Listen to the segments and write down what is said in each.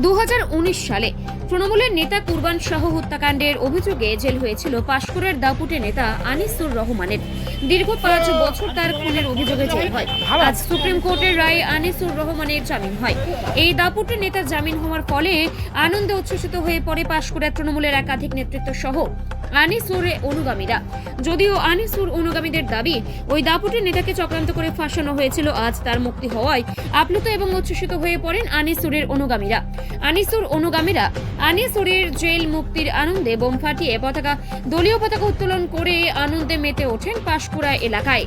দু হাজার উনিশ সালে তৃণমূলের নেতা কুরবান শাহ হত্যাকাণ্ডের অভিযোগে জেল হয়েছিল পাশকুড়ার দাপুটে নেতা আনিসুর রহমানের। দীর্ঘ পাঁচ বছর তার খুনের অভিযোগে জেল হয়। আজ সুপ্রিম কোর্টের রায়ে আনিসুর রহমানের জামিন হয়। এই দাপুটে নেতার জামিন হওয়ার ফলে আনন্দে উচ্ছ্বসিত হয়ে পড়ে পাশকুড়ার তৃণমূলের একাধিক নেতৃত্ব সহ আনিসুরের অনুগামীরা। যদিও আনিসুর অনুগামীদের দাবি, ওই দাপুটে নেতাকে চক্রান্ত করে ফাঁসানো হয়েছিল, আজ তার মুক্তি হওয়ায় আপ্লুত এবং উচ্ছ্বসিত হয়ে পড়েন আনিসুরের অনুগামীরা। আনিসুর অনুগামীরা আনিসুরের জেল মুক্তির আনন্দে বোম ফাটিয়ে পতাকা দলীয় পতাকা উত্তোলন করে আনন্দে মেতে ওঠেন পাশকুড়া এলাকায়।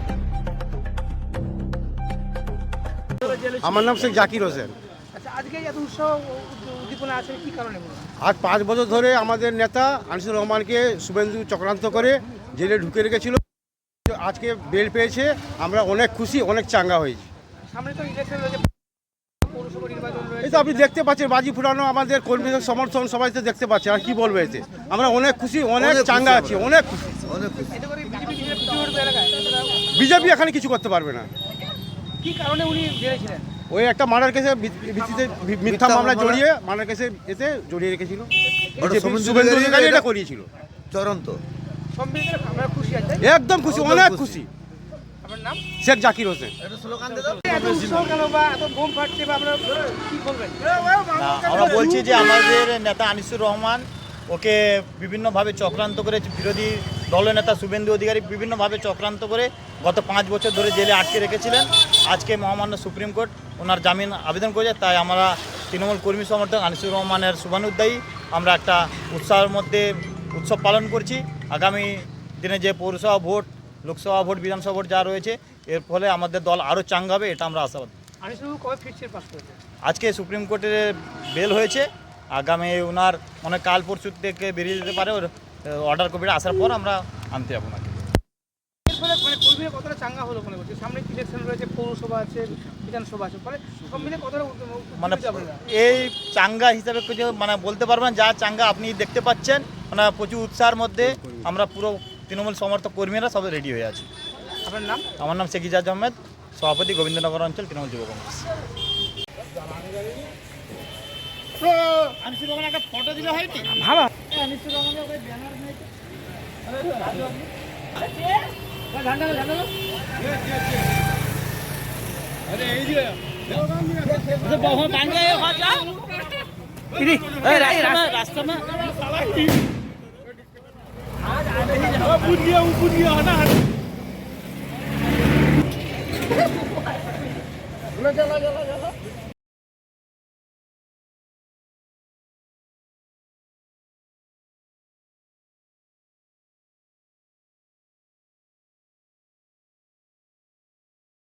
আমার নাম শেখ জাকির হোসেন। আচ্ছা আজকে এত উৎসাহ উদ্দ- উদ্দীপনা আছে কি কারণে? আজ পাঁচ বছর ধরে আমাদের নেতা আনিসুর রহমানকে শুভেন্দু চক্রান্ত করে জেলে ঢুকে রেখেছিল। আজকে বেল পেয়েছে আমরা অনেক খুশি অনেক চাঙ্গা হয়েছি। সামনে তো ইলেকশন রয়েছে পৌরসভা নির্বাচন এই তো আপনি দেখতে পাচ্ছেন বাজি ফুটানো আমাদের কর্মীদের সমর্থন সবাই তো দেখতে পাচ্ছে। আর কি বলব এতে? আমরা অনেক খুশি অনেক চাঙ্গা আছি অনেক খুশি। বিজেপি এখানে কিছু করতে পারবে না। কি কারণে উনি জেলে ওই একটা মার্ডার কেসে ভিত্তিতে মিথ্যা মামলা জড়িয়ে মার্ডার কেসে এতে জড়িয়ে রেখেছিল। শুভেন্দু অধিকারী এটা করিয়েছিল। চরন্ত? একদম খুশি অনেক খুশি। নাম? শেখ জাকির হোসেন। আমরা বলছি যে আমাদের নেতা আনিসুর রহমান ওকে বিভিন্নভাবে চক্রান্ত করে বিরোধী দলনেতা শুভেন্দু অধিকারী বিভিন্নভাবে চক্রান্ত করে গত পাঁচ বছর ধরে জেলে আটকে রেখেছিলেন। আজকে মহামান্য সুপ্রিম কোর্ট ওনার জামিন আবেদন করেছে তাই আমরা তৃণমূল কর্মী সমর্থক আনিসুর রহমানের শুভানুদ্দায়ী আমরা একটা উৎসাহের মধ্যে উৎসব পালন করছি। আগামী দিনে যে পৌরসভা vote Lok Sabha vote Vidhan Sabha vote যা রয়েছে এর ফলে আমাদের দল আরও চাঙ্গা হবে এটা আমরা আশাবাদ। আজকে সুপ্রিম কোর্টে বেল হয়েছে আগামী ওনার অনেক কাল পরশু থেকে বেরিয়ে যেতে পারে ওর অর্ডার কপিটা আসার পর আমরা আনতে যাব না এর ফলে মানে কর্মীরা কতটা চাঙ্গা হলো মনে করছে সামনে ইলেকশন রয়েছে পৌরসভা আছে বিধানসভা আছে ফলে সব মিলে কতটা উদ্দ- উদ্দীপিত মানে আপনারা? এই চাঙ্গা হিসাবে কিছু মানে বলতে পারবেন যা চাঙ্গা আপনি দেখতে পাচ্ছেন মানে প্রচুর উৎসাহের মধ্যে আমরা পুরো তৃণমূল সমর্থক কর্মীরা সব রেডি হয়ে আছে। আপনার নাম? আমার নাম শেখিজাজ আহমেদ সভাপতি গোবিন্দনগর অঞ্চল তৃণমূল যুব কংগ্রেস। রাস্তা ગયા